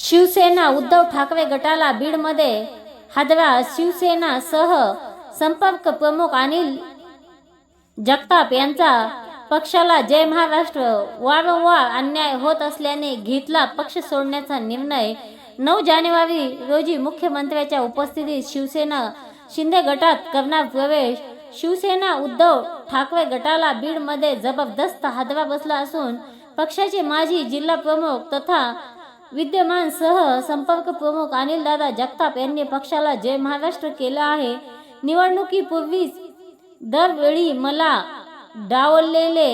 शिवसेना उद्धव ठाकरे गटाला बीडमध्ये हादरा शिवसेना सह संपर्क प्रमुख अनिल जगताप यांचा पक्षाला जय महाराष्ट्र वारंवार अन्याय होत असल्याने घेतला पक्ष सोडण्याचा निर्णय. नऊ जानेवारी रोजी मुख्यमंत्र्याच्या उपस्थितीत शिवसेना शिंदे गटात करणार प्रवेश. शिवसेना उद्धव ठाकरे गटाला बीडमध्ये जबरदस्त हादरा बसला असून पक्षाचे माजी जिल्हा प्रमुख तथा विद्यमान सह संपर्क प्रमुख अनिलदादा जगताप यांनी पक्षाला जय महाराष्ट्र केलं आहे. निवडणुकीपूर्वीच दरवेळी मला डावललेले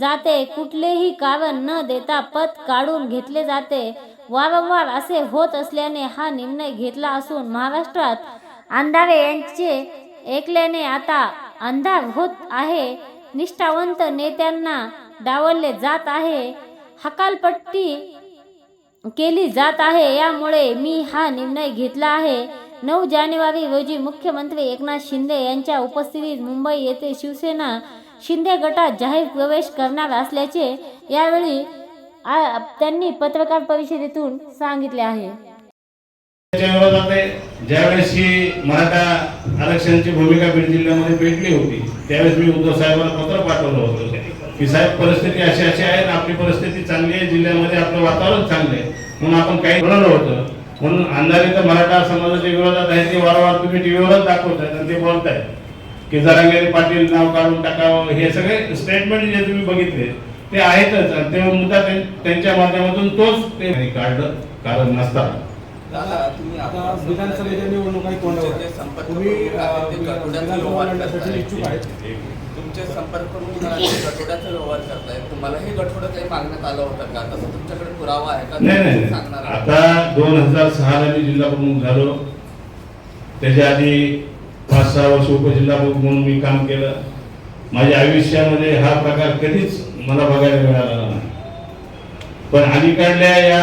जाते कुठलेही कारण न देता पद काढून घेतले जाते. वारंवार असे होत असल्याने हा निर्णय घेतला असून महाराष्ट्रात अंधारे यांचे ऐकल्याने आता अंधार होत आहे. निष्ठावंत नेत्यांना डावलले जात आहे. हकालपट्टी केली जात आहे. यामुळे मी हा निर्णय घेतला आहे. नऊ जानेवारी रोजी मुख्यमंत्री एकनाथ शिंदे यांच्या उपस्थितीत मुंबई येथे शिवसेना शिंदे गटात जाहीर प्रवेश करणार असल्याचे यावेळी त्यांनी पत्रकार परिषदेतून सांगितले आहे आहे. ज्यावेळेस ही मराठा आरक्षणाची भूमिका बीड जिल्ह्यामध्ये पेटली होती त्यावेळेस मी उद्धव साहेबांना पत्र पाठवलं होतं. की साहेब परिस्थिती अशी अशी आहे आपली परिस्थिती चांगली आहे जिल्ह्यामध्ये आपलं वातावरण चांगलं आहे. म्हणून आपण काही ठरवलं होतं म्हणून अंधारी तर मराठा समाजाच्या विरोधात आहे ते वारंवार तुम्ही टीव्हीवरच दाखवताय आणि ते बोलताय की जरांगेरी पाटील नाव काढून टाकावं हे सगळे स्टेटमेंट जे तुम्ही बघितले ते आहेतच. आणि ते मुद्दा त्यांच्या माध्यमातून तोच ते काढलं. कारण नसताना. आता विधानसभेच्या निवडणुका तोंडावर तुम्ही विधानसभा लढण्यासाठी. इच्छुक आहेत. तुमचे संपर्क प्रमुख म्हणाले की गठुड्याचा व्यवहार करताय. तुम्हाला हे गठुडं काही मागण्यात आलं होतं का? तसं तुमच्याकडे पुरावा आहे का? नाही नाही. सांगणार? आता दोन हजार सहा ला मी जिल्हा प्रमुख झालो. त्याच्या आधी पाच सहा वर्ष उपजिल्हा प्रमुख म्हणून मी काम केलं. माझ्या आयुष्यामध्ये हा प्रकार कधीच मला बघायला मिळाला नाही. पण अलीकडल्या या